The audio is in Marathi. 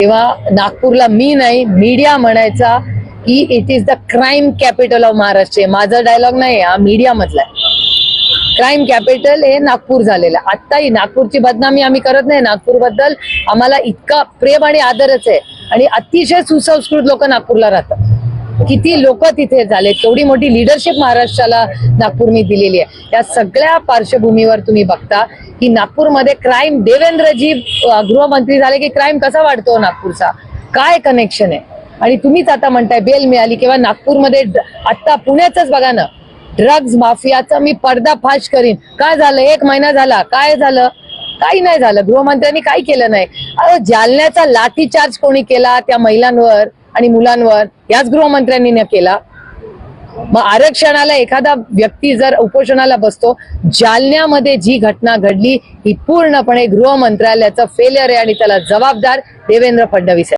तेव्हा नागपूरला मी नाही मीडिया म्हणायचा की it is the crime capital of Maharashtra माझा डायलॉग नाही हा मीडिया मधला क्राईम कॅपिटल हे नागपूर झालेलं. आहे. आत्ताही नागपूरची बदनामी आम्ही करत नाही. नागपूरबद्दल आम्हाला इतका प्रेम आणि आदरच आहे. आणि अतिशय सुसंस्कृत लोक नागपूरला राहतात. किती लोक तिथे झाले केवढी मोठी लिडरशिप महाराष्ट्राला नागपूरनी दिलेली आहे. या सगळ्या पार्श्वभूमीवर तुम्ही बघता की नागपूरमध्ये क्राईम देवेंद्रजी गृहमंत्री झाले की क्राईम कसा वाढतो नागपूरचा? काय कनेक्शन आहे? आणि तुम्हीच आता म्हणताय बेल मिळाली किंवा नागपूरमध्ये आत्ता आता पुण्याचंच बघा ना. ड्रग्ज माफियाचा मी पर्दाफाश करीन. काय झालं? एक महिना झाला. काय झालं? काही नाही झालं. गृहमंत्र्यांनी काही केलं नाही. अरे जालन्याचा लाठीचार्ज कोणी केला त्या महिलांवर? आणि मुलांवर याच गृहमंत्र्यांनी न केला. मग आरक्षणाला एखादा व्यक्ती जर उपोषणाला बसतो जालन्यामध्ये जी घटना घडली ही पूर्णपणे गृह मंत्रालयाचं फेलियर आहे आणि त्याला जबाबदार देवेंद्र फडणवीस आहे.